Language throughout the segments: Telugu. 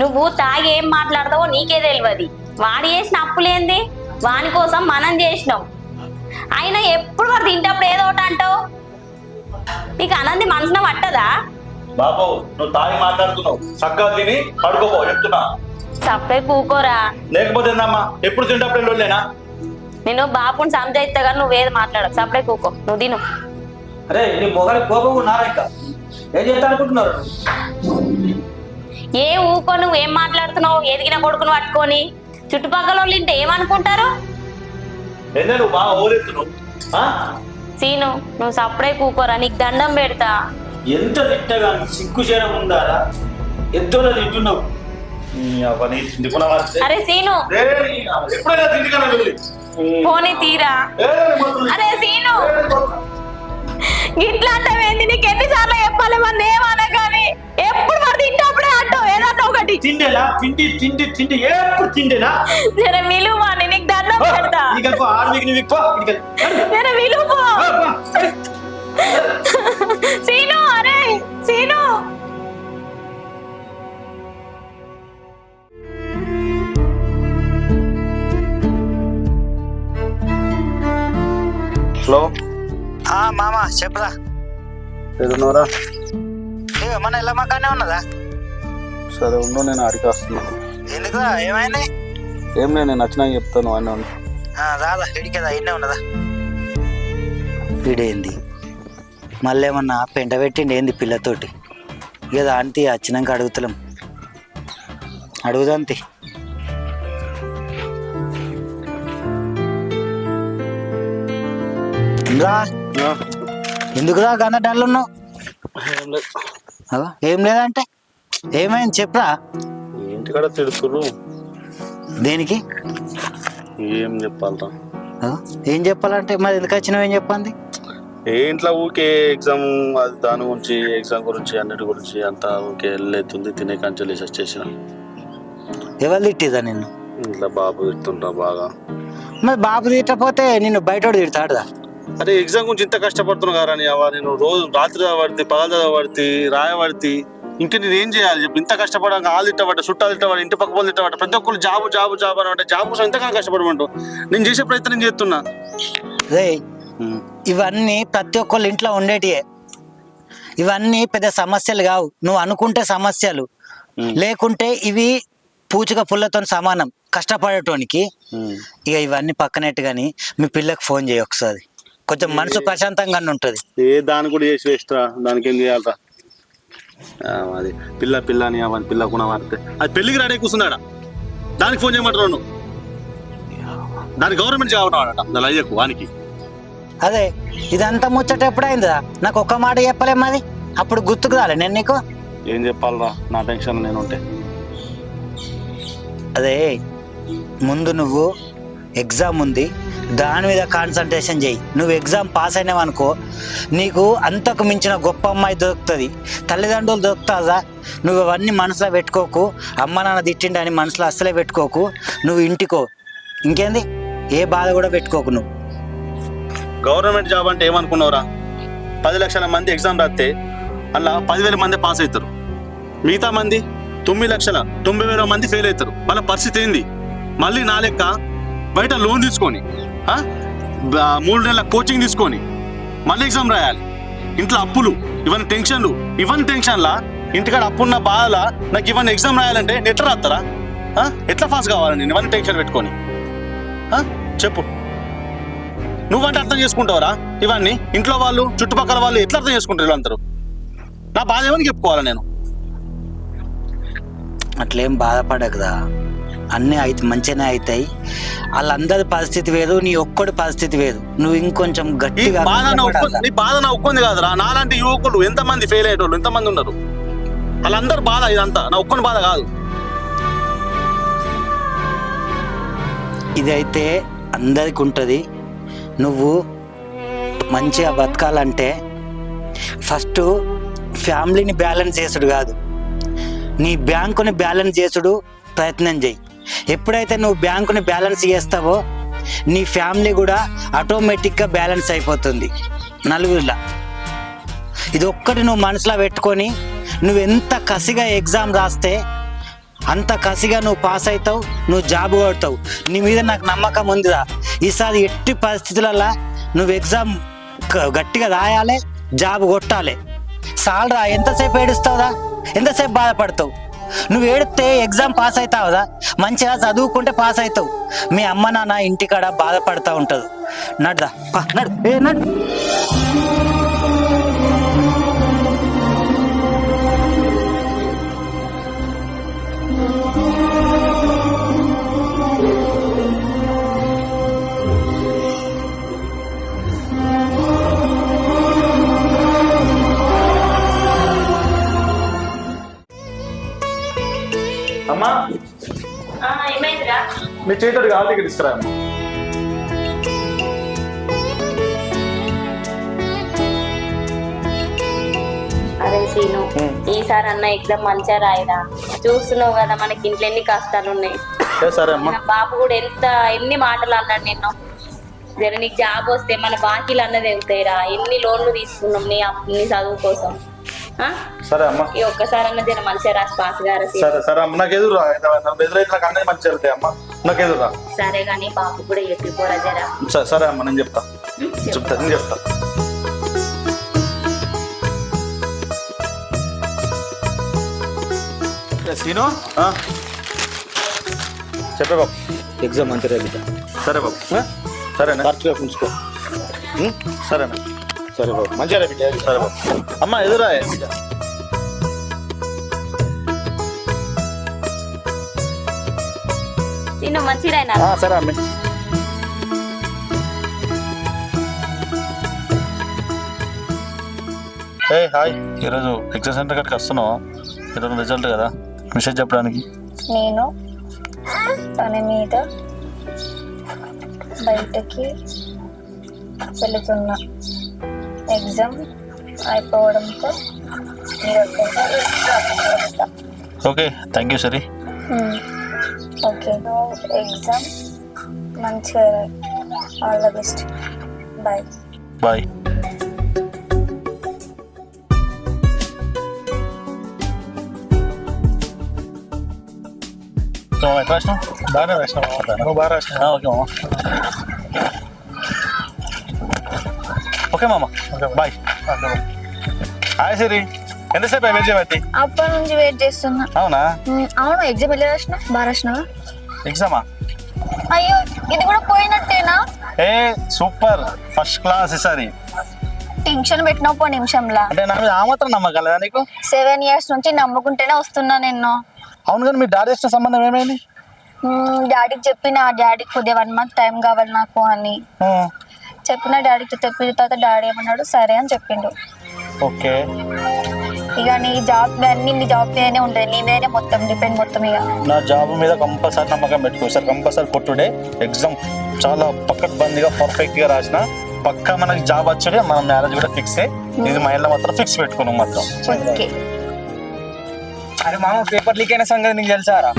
నువ్వు తాగి ఏం మాట్లాడతావో నీకే తెలియదు వాడు చేసిన అప్పులేంది? వాని కోసం మనం చేసినాం. అయినా ఎప్పుడు వాడు తింటప్పుడు ఏదో ఒకటి అంటావు? నీకు అనంది మనసున పట్టదా? బాబు నువ్వు తాగి మాట్లాడుతున్నావు. చక్కగా తిని పడుకోపో చెప్తున్నా. సప్పే కూకోరా. లేకపోతే ఏందమ్మా ఎప్పుడు తింటప్పుడు వెళ్ళలేనా నేను బాపుని నువ్వేది మాట్లాడకు. సప్పుడే కూకో నువ్వు తిను. అరే నీ మొగలి కోపం ఉన్నారా ఇంకా? ఏం చేస్తా అనుకుంటున్నారు ఏ ఊకో నువ్వు ఏం మాట్లాడుతున్నావు? ఎదిగిన కొడుకును పట్టుకొని చుట్టుపక్కల వాళ్ళు ఇంటే ఏమనుకుంటారు? నువ్వు? సీను నువ్వు సప్పుడే కూకోరా నీకు దండం పెడతా. ఎంత తిట్టగా సిగ్గు చేయడం ఉందారా ఎంతో తింటున్నావు. అరే సీను. పోనీ తీరా. అరే సీను. గిట్లా అంటావేంది నీకు ఎన్నిసార్లు చెప్పాలి? మన ఏమన్నా ఏదన్నా ఒకటి. తిండేలా? తిండి తిండి తిండి. ఎప్పుడు తిండేనా జర విలువని నీకు దండం పెడతా. నీకు ఆడవికి నువ్వు ఎక్కువ జర విలువ. సీను అరే సీను. హలో. ఆ మామ చెప్పరా. మన ఇల్లమ్మకానే ఉన్నదా? సరే ఉండు నేను అడిగి వస్తున్నాను ఎందుకురా ఏమైంది? ఏం లేదు నేను నచ్చినా చెప్తాను అని ఆ, రాదా ఇడికేదా ఇన్నే ఉన్నదా? వీడేంది మళ్ళీ ఏమన్నా పెంట పెట్టిండి ఏంది పిల్లతోటి? ఇక దాంతి వచ్చినాక అడుగుతలేం. అడుగుదాంతి. రా. ఎందుకురా గంద డల్ ఉన్నావు ఏం లేదంటే? ఏమైంది చెప్పరా? ఇంటికాడ తిడుతురు దేనికి? ఏం చెప్పాలరా? ఏం చెప్పాలంటే మరి ఎందుకు వచ్చినావు ఏం చెప్పండి ఏ ఇంట్లో ఊకే ఎగ్జామ్ అది దాని గురించి ఎగ్జామ్ గురించి అన్నిటి గురించి అంతా ఊకే వెళ్ళేస్తుంది తినే కంచెలు వచ్చేసిన ఎవరు తిట్టిదా నిన్ను? ఇంట్లో బాబు తిడుతుంటా బాగా. మరి బాబు తిట్టపోతే నిన్ను బయట తిడతాడుదా అరే ఎగ్జామ్ గురించి ఇంత కష్టపడుతున్నా కదా నేను రోజు రాత్రి చదవడితే పగలు చదవడితే రాయబడితే ఇంకా నేను ఏం చేయాలి చెప్పి? ఇంత కష్టపడాక ఆలు తిట్టబడ్డ చుట్టాలు తిట్టబడి ఇంటి పక్క వాళ్ళు తిట్టబడ్డ ప్రతి ఒక్కరు జాబు జాబు జాబు అని అంటే జాబ్ కోసం ఎంతగానో కష్టపడమంటూ నేను చేసే ప్రయత్నం నేను చేస్తున్నా రే ఇవన్నీ ప్రతి ఒక్కళ్ళ ఇంట్లో ఉండేటియే. ఇవన్నీ పెద్ద సమస్యలు కావు. నువ్వు అనుకుంటే సమస్యలు. లేకుంటే ఇవి పూచిక పుల్లతో సమానం. కష్టపడటానికి ఇక ఇవన్నీ పక్కనట్టు కానీ మీ పిల్లకి ఫోన్ చేయి ఒకసారి. కొంచెం మనసు ప్రశాంతంగా ఉంటుంది. ఏ దాని కూడా చేసి వేస్ట్ రా దానికి ఏం చేయాలరా? అది పిల్ల పిల్ల అని అవన్నీ పిల్ల కూడా మారితే అది పెళ్ళికి రాడే కూర్చున్నాడా? దానికి ఫోన్ చేయమంటారు నువ్వు దాని గవర్నమెంట్ కావడం దాని అయ్యకు వానికి. అదే ఇదంతా ముచ్చట ఎప్పుడైందిరా నాకు ఒక్క మాట చెప్పలే మాది అప్పుడు గుర్తుకు రాలే నేను నీకు? ఏం చెప్పాలరా? నా టెన్షన్ నేను ఉంటే అదే ముందు నువ్వు ఎగ్జామ్ ఉంది దాని మీద కాన్సన్ట్రేషన్ చేయి. నువ్వు ఎగ్జామ్ పాస్ అయినావనుకో నీకు అంతకు మించిన గొప్ప అమ్మాయి దొరుకుతుంది. తల్లిదండ్రులు దొరుకుతుందా నువ్వు అవన్నీ మనసులో పెట్టుకోకు. అమ్మ నాన్న తిట్టిండని మనసులో అస్సలే పెట్టుకోకు. నువ్వు ఇంటికో. ఇంకేంది? ఏ బాధ కూడా పెట్టుకోకు నువ్వు. గవర్నమెంట్ జాబ్ అంటే ఏమనుకున్నావురా? పది లక్షల మంది ఎగ్జామ్ రాస్తే అలా పదివేల మంది పాస్ అవుతారు మిగతా మంది తొమ్మిది లక్షల తొంభై వేల మంది ఫెయిల్ అవుతారు వాళ్ళ పరిస్థితి ఏంది? మళ్ళీ నా లెక్క బయట లోన్ తీసుకొని మూడు నెలల కోచింగ్ తీసుకొని మళ్ళీ ఎగ్జామ్ రాయాలి. ఇంట్లో అప్పులు ఇవన్నీ టెన్షన్లు ఇవన్నీ టెన్షన్లా ఇంటికాడ అప్పున్న బాధల? నాకు ఇవన్నీ ఎగ్జామ్ రాయాలంటే నేను ఎట్లా రాస్తారా ఎట్లా పాస్ కావాలి నేను? ఇవన్నీ టెన్షన్ పెట్టుకొని. చెప్పు. నువ్వంటే అర్థం చేసుకుంటావరా? ఇవన్నీ? ఇంట్లో వాళ్ళు చుట్టుపక్కల వాళ్ళు ఎట్లా అర్థం చేసుకుంటారు వీళ్ళందరూ నా బాధ ఏమని చెప్పుకోవాలి నేను? అట్లేం బాధపడకదా. అన్నీ అయితే మంచిగానే అవుతాయి వాళ్ళందరి పరిస్థితి వేరు నీ ఒక్కడి పరిస్థితి వేరు. నువ్వు ఇంకొంచెం గట్టిగా బాధ నా ఒక్క. నీ బాధ నా ఒక్కొంది కాదురా. నాలాంటి యువకులు ఎంతమంది ఫెయిల్ అయ్యేటోళ్ళు ఎంతమంది ఉన్నారు? వాళ్ళందరూ బాధ ఇదంతా. నా ఒక్కని బాధ కాదు. ఇదైతే అందరికి ఉంటుంది. నువ్వు మంచిగా బతకాలంటే ఫస్ట్ ఫ్యామిలీని బ్యాలెన్స్ చేసుడు కాదు. నీ బ్యాంకుని బ్యాలెన్స్ చేసుడు ప్రయత్నం చేయి. ఎప్పుడైతే నువ్వు బ్యాంకుని బ్యాలెన్స్ చేస్తావో నీ ఫ్యామిలీ కూడా ఆటోమేటిక్గా బ్యాలెన్స్ అయిపోతుంది. నలుగురిలా. ఇది ఒక్కటి నువ్వు మనసులో పెట్టుకొని నువ్వు ఎంత కసిగా ఎగ్జామ్ రాస్తే అంత కసిగా నువ్వు పాస్ అవుతావు నువ్వు జాబ్ కొడతావు. నీ మీద నాకు నమ్మకం ఉందిరా. ఈసారి ఎట్టి పరిస్థితులలో నువ్వు ఎగ్జామ్ గ- గట్టిగా రాయాలి జాబ్ కొట్టాలి. సాలరా ఎంతసేపు ఏడుస్తావురా? ఎంతసేపు బాధపడతావు? నువ్వు ఏడితే ఎగ్జామ్ పాస్ అవుతావుదా మంచిగా చదువుకుంటే పాస్ అవుతావు. మీ అమ్మ నాన్న ఇంటికాడ బాధపడతా ఉంటుంది నడుదా? నడు. ఏ నడు. మీ చేతుడు కావాలి టికెట్ తీసుకురా. అమ్మా అరే సీను ఈసారి అన్న ఎగ్జామ్ మంచిగా రాయిరా? చూస్తున్నావు కదా మనకి ఇంట్లో ఎన్ని కష్టాలు ఉన్నాయి. ఏ సరే అమ్మా. మన బాబు కూడా ఎంత ఎన్ని మాటలు అన్నాడు నిన్ను. జర నీకు జాబ్ వస్తే మన బాకీలు అన్నది వెళ్తాయిరా ఎన్ని లోన్లు తీసుకున్నాం నీ అప్- నీ చదువు కోసం? సరే అమ్మా. ఈ ఒక్కసారి అన్న జర మంచిగా రాసి పాస్ గారు సరే సరే అమ్మ నాకు ఎదురు రా ఎదురైతే నాకు అన్నీ మంచి వెళ్తాయి అమ్మా. నాకు ఎదురు రా సరే కానీ బాబు కూడా జరా. సరే సరే అమ్మా నేను చెప్తా. చెప్తా నేను చెప్తా. సీను? చెప్పే బాబు. ఎగ్జామ్ మంచిగా సరే బాబు? సరేనా? కరెక్ట్గా ఉంచుకో? సరేనా? సరే బాబు. మంచిగా బిడ్డ. సరే బాబు. అమ్మ ఎదురా. మంచిగా ఆ, సరే అమ్మ. ఏ హాయ్. ఈరోజు ఎగ్జామ్ సెంటర్ కాడికి వస్తున్నావా? ఈరోజు రిజల్ట్ కదా? మెసేజ్ చెప్పడానికి. నేను పని మీద బయటకి వెళుతున్నా. ఎగ్జామ్ అయిపోవడంతో. ఓకే థ్యాంక్ యూ సరే. ఓకే ఎగ్జామ్ మంచిగా all the best. Bye. Bye. ఎట్లా రాసినావు? బాగానే రాసినావు బాగా రాసినావు? ఓకే ఓకే మామ. బాయ్ హాయ్ సిరి ఎంతసేపు వెయిట్ చేయబట్టి? అప్పటి నుంచి వెయిట్ చేస్తున్నా. అవునా. అవును ఎగ్జామ్ ఎలా రాసిన? బాగా రాసినావా? ఎగ్జామా అయ్యో ఇది కూడా పోయినట్టేనా? ఏ సూపర్ ఫస్ట్ క్లాస్ ఈసారి టెన్షన్ పెట్టినావు పో నిమిషంలా. అంటే నా మీద ఆ మాత్రం నమ్మకం లేదా నీకు? సెవెన్ ఇయర్స్ నుంచి నమ్ముకుంటేనే వస్తున్నా నేను అవును కానీ మీ డాడీ ఇచ్చిన సంబంధం ఏమైంది? డాడీకి చెప్పిన డాడీకి కొద్దిగా వన్ మంత్ టైం కావాలి నాకు అని. చెప్పిన డాడీకి చెప్పిన తర్వాత డాడీ ఏమన్నాడు? సరే అని చెప్పిండు. ఓకే. ఇక నీ జాబ్ అన్ని నీ జాబ్ మీదనే ఉంటుంది. నీ మీదనే మొత్తం డిపెండ్ మొత్తం ఇక. నా జాబ్ మీద కంపల్సరీ నమ్మకం పెట్టుకో. సార్ కంపల్సరీ కొట్టుడే ఎగ్జామ్ చాలా పక్కట్ బందిగా పర్ఫెక్ట్గా రాసిన పక్కా మనకి జాబ్ వచ్చాడే మన మ్యారేజ్ కూడా ఫిక్స్ ఇది మా ఇంట్లో మాత్రం ఫిక్స్ పెట్టుకున్నాం మాత్రం. ఓకే. అరే మామ పేపర్ లీక్ అయిన సంగతి నీకు తెలుసారా?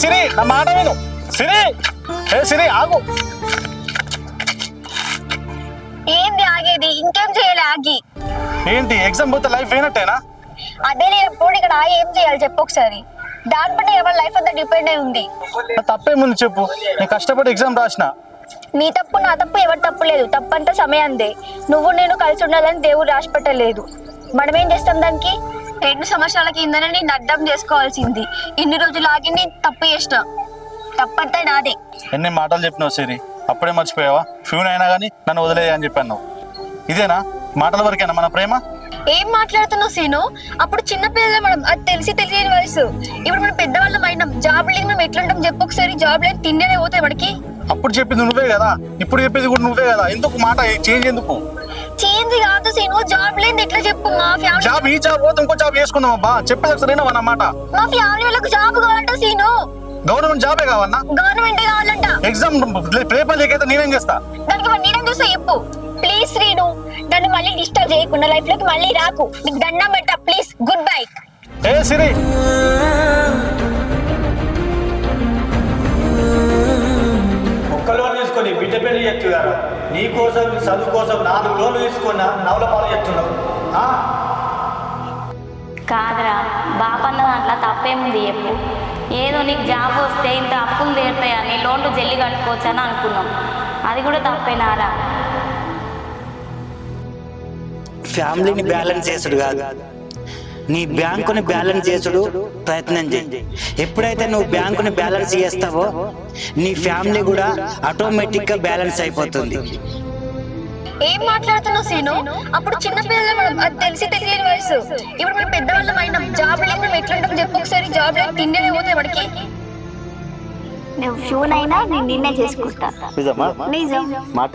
సిరి నా మాట విను. సిరి ఏ సిరి ఆగు. ఏంది ఆగేది? ఇంకేం చేయాలి ఆగి? ఏంటి ఎగ్జామ్ పోతే లైఫ్ అయినట్టేనా? అదే నేను ఎప్పుడు ఇక్కడ ఆగి ఏం చేయాలి చెప్పు ఒకసారి. దానిపైన ఎవరి లైఫ్ అంతా డిపెండ్ అయి ఉంది. నా తప్పేముంది చెప్పు? నేను కష్టపడి ఎగ్జామ్ రాసిన. నీ తప్పు నా తప్పు ఎవరి తప్పు లేదు. తప్పంతా సమయందే. నువ్వు నేను కలిసి ఉండాలని దేవుడు రాసి పెట్టలేదు మనం ఏం చేస్తాం దానికి? రెండు సంవత్సరాల కిందనే నేను అర్థం చేసుకోవాల్సింది. ఇన్ని రోజులు ఆగి నేను తప్పు చేసిన. తప్పంతా నాదే. ఎన్ని మాటలు చెప్పినావు సిరి. అప్పుడే మర్చిపోయావా? ఫ్యూన్ అయినా కానీ నన్ను వదిలేయ అని చెప్పాను ఇదేనా? మాటల వరకేనా మన ప్రేమ? ఏం మాట్లాడుతున్నావు సీను? అప్పుడు చిన్న పిల్లలు మనం. అది తెలిసి తెలియని వయసు. ఇప్పుడు మనం పెద్దవాళ్ళం అయినాం. జాబ్ లేని మనం ఎట్లుంటాం చెప్పు ఒకసారి. జాబ్ లేని తిండినే పోతాయి మనకి. అప్పుడు చెప్పింది నువ్వే కదా. ఇప్పుడు చెప్పేది కూడా నువ్వే కదా. ఎందుకు మాట చేంజ్ ఎందుకు? చేంజ్ కాదు సీను జాబ్ లేని ఎట్లా చెప్పు? మా ఫ్యామిలీ జాబ్ ఈ జాబ్ పోతే ఇంకో జాబ్ చేసుకుందాం అబ్బా. చెప్పేది ఒకసారి నా మాట మా ఫ్యామిలీ వాళ్ళకి జాబ్ కావాలంట సీను గవర్నమెంట్ జాబే కావన్నా? గవర్నమెంట్ కావాలంట. ఎగ్జామ్ పేపర్ లేకైతే నేనేం చేస్తా? దానికి మరి నేనేం చూస్తా చెప్పు. ప్లీజ్ శ్రీను నన్ను మళ్ళీ డిస్టర్బ్ చేయకుండా లైఫ్లోకి మళ్ళీ రాకు. నీకు దండం పెట్టా ప్లీజ్ గుడ్ బై ఏ సిరి? పేరు నీ కోసం చదువు కోసం నాలుగు లోన్లు తీసుకున్నా నవల పాలు చెప్తున్నావు ఆ? కాదురా బాపన్న దాంట్లో తప్పేముంది చెప్పు. ఏదో నీకు జాబ్ వస్తే ఇంత అప్పులు తీరుతాయని లోన్లు జల్లి కట్టుకోవచ్చు అని అనుకున్నాం. అది కూడా తప్పేనారా? ఫ్యామిలీని బ్యాలెన్స్ చేసుడు కాదు. నీ బ్యాంకుని బ్యాలెన్స్ చేసుడు ప్రయత్నం చేయి. ఎప్పుడైతే నువ్వు బ్యాంకుని బ్యాలెన్స్ చేస్తావో నీ ఫ్యామిలీ కూడా ఆటోమేటిక్గా బ్యాలెన్స్ అయిపోతుంది. ఏం మాట్లాడుతున్నావు సీను? అప్పుడు చిన్న పిల్లలు మనం అది తెలిసి తెలియని వయసు. ఇప్పుడు మనం పెద్దవాళ్ళం అయినాం. జాబ్ లేక మనం ఎట్లా చెప్పు ఒకసారి. జాబ్ లేక తిండి పోతే వాడికి. నువ్వు ఫ్యూన్ అయినా నేను నిన్నే చేసుకుంటా. నిజం. మాట.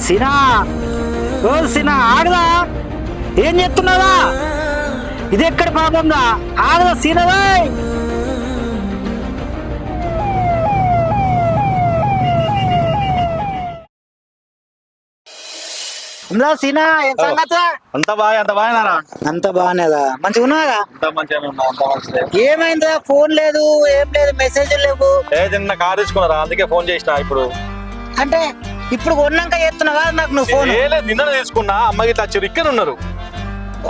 సినా! సినా ఆగదా? ఏం చెప్తున్నావా ఇది ఎక్కడ పాపంగా ఆగదా సీనవా సీనా? ఏం సంగతి? అంత బాగా అంత బాగానారా అంత బాగానేదా మంచిగా ఉన్నాగా అంత మంచిగా ఉన్నా అంత మంచిదే ఏమైందా ఫోన్ లేదు ఏం లేదు మెసేజ్ లేవు. ఏ నిన్న కార్ తీసుకున్నారా అందుకే ఫోన్ చేసిన ఇప్పుడు. అంటే ఇప్పుడు కొన్నాక చేస్తున్నావా? నాకు నువ్వు ఫోన్. నిన్న తీసుకున్నా. అమ్మకి ఇట్లా వచ్చారు ఇక్కడ ఉన్నారు.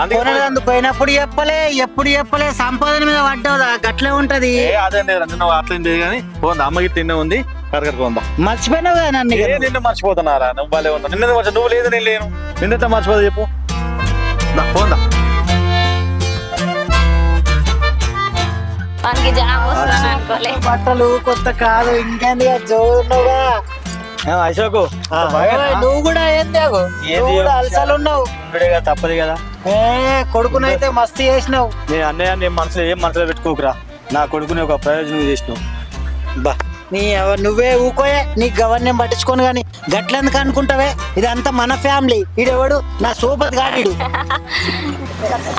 అందుకే కొనడానికి పోయినప్పుడు చెప్పలే ఎప్పుడు చెప్పలే సంపాదన మీద పడ్డావుదా గట్లే ఉంటది. ఏ అదే లేదు నిన్న అట్లా లేదు కానీ పోందా అమ్మకి తిన్నే ఉంది కరకరకు ఉందా మర్చిపోయినావు కదా నన్ను ఏ ఇక. నిన్ను మర్చిపోతున్నారా? నువ్వు భలే ఉన్నా నిన్న మర్చి నువ్వు లేదు నేను లేను. నిన్నెంత మర్చిపోదు చెప్పు. దా, పోందా మనకి జాబ్ వస్తుందని అనుకోలే. బట్టలు కొత్త కాదు ఇంకేంది చదువున్నావుగా అశోకు నువ్వు కూడా ఏంది అలసలు ఉన్నావు తప్పదు కదా. ఏ కొడుకునైతే మస్తు చేసినావు. నేను అన్నయ్య నేను మనసులో ఏం మనసులో పెట్టుకోకురా. నా కొడుకుని ఒక ప్రయోజనం చేసినావు. బా. నీ నువ్వే ఊకోయే నీ గవర్నమెంట్ పట్టించుకోను గాని గట్లెందుకు అనుకుంటావే? ఇదంతా మన ఫ్యామిలీ. ఈడెవడు? నా సోపతి గాడిడు.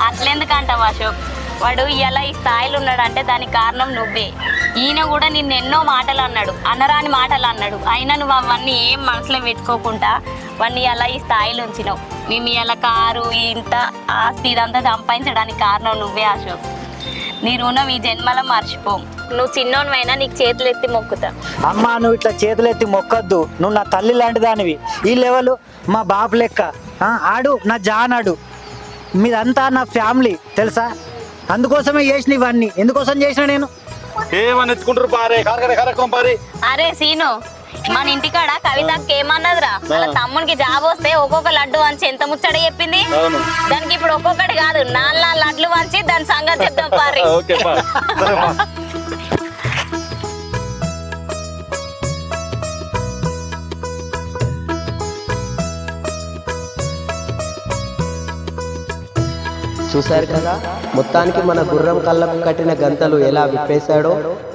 అట్లెందుకంటావు అశోక్? వాడు ఇలా ఈ స్థాయిలో ఉన్నాడంటే దానికి కారణం నువ్వే. ఈయన కూడా నిన్ను ఎన్నో మాటలు అన్నాడు అనరాని మాటలు అన్నాడు అయినా నువ్వు అవన్నీ ఏం మనసులో పెట్టుకోకుండా వాడిని అలా ఈ స్థాయిలో ఉంచినావు. మేము ఇలా కారు ఇంత ఆస్తి ఇదంతా సంపాదించడానికి కారణం నువ్వే అశోక్. నీ రుణం ఈ జన్మలో మర్చిపోం. నువ్వు చిన్నోనివైనా నీకు చేతులు ఎత్తి మొక్కుతా. అమ్మా నువ్వు ఇట్లా చేతులెత్తి మొక్కద్దు. నువ్వు నా తల్లి లాంటి దానివి. ఈ లెవెల్ మా బాపు లెక్క. ఆడు నా జానాడు. మీదంతా నా ఫ్యామిలీ తెలుసా? అందుకోసమే చేసిన ఇవన్నీ. ఎందుకోసం చేసిన నేను? ఏమని ఎత్తుకుంటారు పారే కరకర కరకం పారే. అరే సీను మన ఇంటికాడ కవితకి ఏమన్నదిరా వాళ్ళ తమ్మునికి జాబ్ వస్తే ఒక్కొక్క లడ్డు వంచి ఎంత ముచ్చట చెప్పింది? దానికి ఇప్పుడు ఒక్కొక్కటి కాదు నాలుగు నాలుగు లడ్లు వంచి దాని సంగతి చెప్తాం పారి. చూశారు కదా? మొత్తానికి మన గుర్రం కళ్ళకు కట్టిన గంతలు ఎలా విప్పేశాడో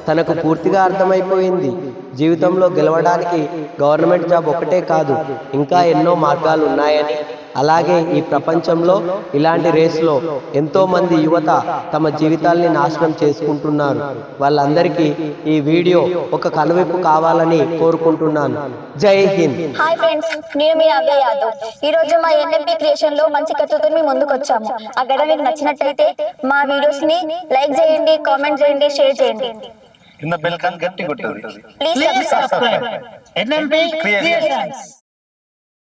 తనకు పూర్తిగా అర్థమైపోయింది. జీవితంలో గెలవడానికి గవర్నమెంట్ జాబ్ ఒకటే కాదు ఇంకా ఎన్నో మార్గాలు ఉన్నాయని అలాగే ఈ ప్రపంచంలో ఇలాంటి రేస్లో ఎంతో మంది యువత తమ జీవితాల్ని నాశనం చేసుకుంటున్నారు. వాళ్ళందరికీ ఈ వీడియో ఒక కనువిప్పు కావాలని కోరుకుంటున్నాను. జై హింద్. హాయ్ ఫ్రెండ్స్ నేను మీ నవ్య యాదవ్. ఈ రోజు మా ఎన్ఎంపీ క్రియేషన్లో మంచి కథతో మీ ముందుకు వచ్చాము. ఆ గడ మీకు నచ్చినట్టయితే మా వీడియోస్ని లైక్ చేయండి కామెంట్ చేయండి షేర్ చేయండి. కింద బెల్ కానీ గట్టి కొట్టదు ప్లీజ్ సబ్స్క్రైబ్ ఎన్ఎంపీ